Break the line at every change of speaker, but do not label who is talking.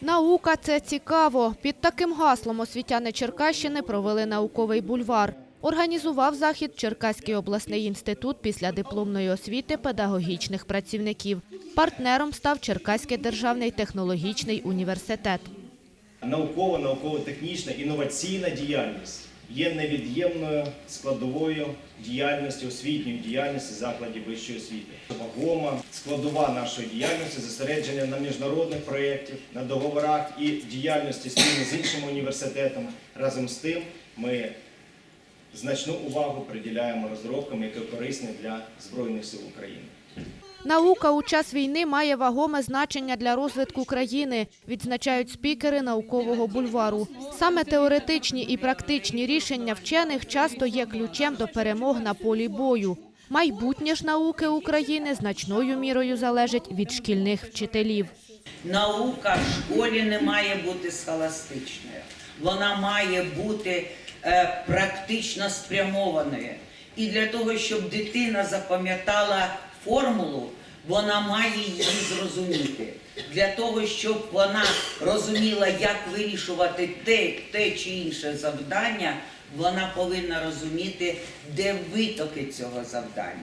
Наука це цікаво. Під таким гаслом освітяни Черкащини провели науковий бульвар. Організував захід Черкаський обласний інститут після дипломної освіти педагогічних працівників. Партнером став Черкаський державний технологічний університет.
Наукова, науково-технічна, інноваційна діяльність є невід'ємною складовою діяльності, освітньої діяльності закладів вищої освіти. Вагома складова нашої діяльності зосередження на міжнародних проєктах, на договорах і діяльності спільно з іншими університетами. Разом з тим ми значну увагу приділяємо розробкам, які корисні для Збройних сил України.
Наука у час війни має вагоме значення для розвитку країни, відзначають спікери наукового бульвару. Саме теоретичні і практичні рішення вчених часто є ключем до перемог на полі бою. Майбутнє ж науки України значною мірою залежить від шкільних вчителів.
Наука в школі не має бути схоластичною. Вона має бути е, практично спрямованою. І для того, щоб дитина запам'ятала формулу, вона має її зрозуміти. Для того, щоб вона розуміла, як вирішувати те, те чи інше завдання, вона повинна розуміти, де витоки цього завдання.